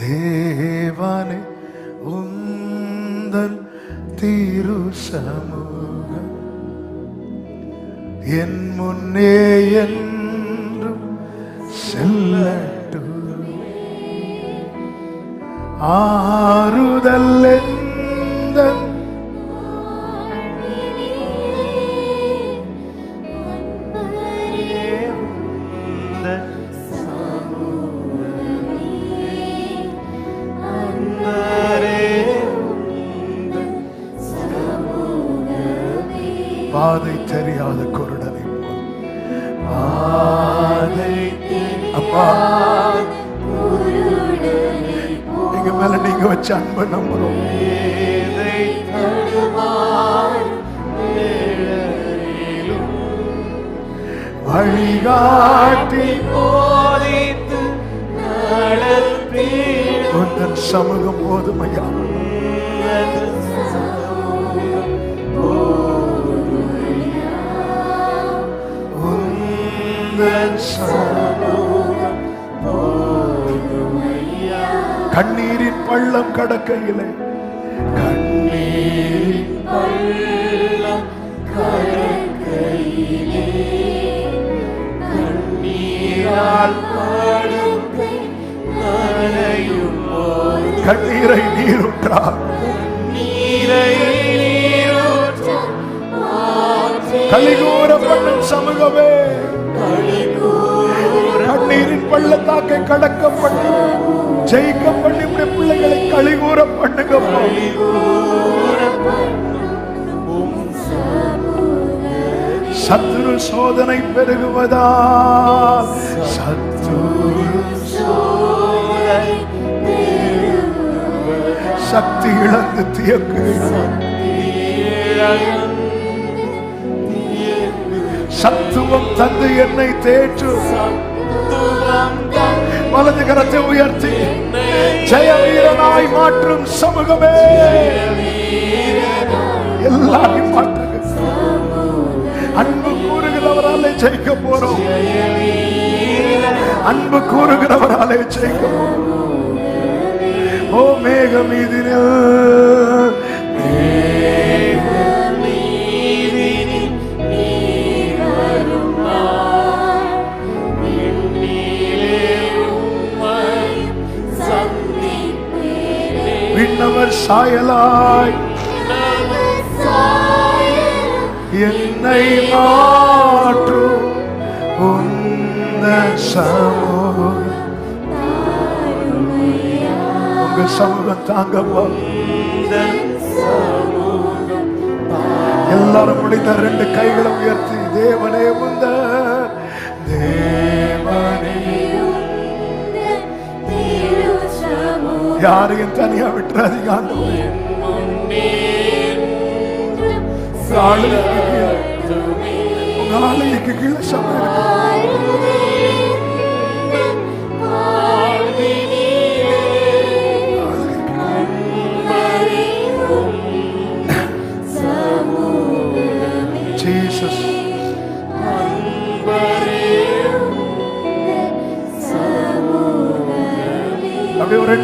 தேவனே உந்தன் திரு சமூகம் என் முன்னே என்றும் செல்லட்டும். ஆறுதல் என்று பாதை தெரியாத குருடனை போல். அப்பா. எங்க மேல நீங்க வச்ச அன்பை நம்புறோம். வழிகாட்டி போதித்து நடப்பீர் உந்தன் சமூகம் போதுமையா கண்ணீரின் பள்ளம் கடக்கையிலே. கண்ணீரின் கண்ணீரை நீருற்றார். நீரை சமூகமே. கண்ணீரின் பள்ளத்தாக்கை கடக்க பண்ணி ஜெயிக்க பண்ணி உடைய பிள்ளைகளை கழிகூற பண்ணுங்கப்பா சத்துரு சோதனை பெருகுவதா? சத்துரு சக்தி இழந்து தியக்குகிறார் சத்துவம் தந்து என்னை தேற்று. வலது கரத்தை உயர்த்தி. ஜெய வீரனாய் மாற்றும் சமூகமே. எல்லாரையும் மாற்றுங்க அன்பு கூறுகிறவராலே ஜெயிக்க போறோம். அன்பு கூறுகிறவராலே ஜெயிக்க போறோம். ஓ மேகம் என்னவர் சாயலாய். என்னை மாற்றும் உந்த சமூகம். உங்க சமூகம் தாங்கப்பா எல்லாரும் முடிந்த ரெண்டு கைகளை உயர்த்தி தேவனே முந்த யாரையும் தனியா விட்டுறாதீங்க ஆண்டவரே. நாளைக்கு கீழே சமையல் அப்படியே ஒரு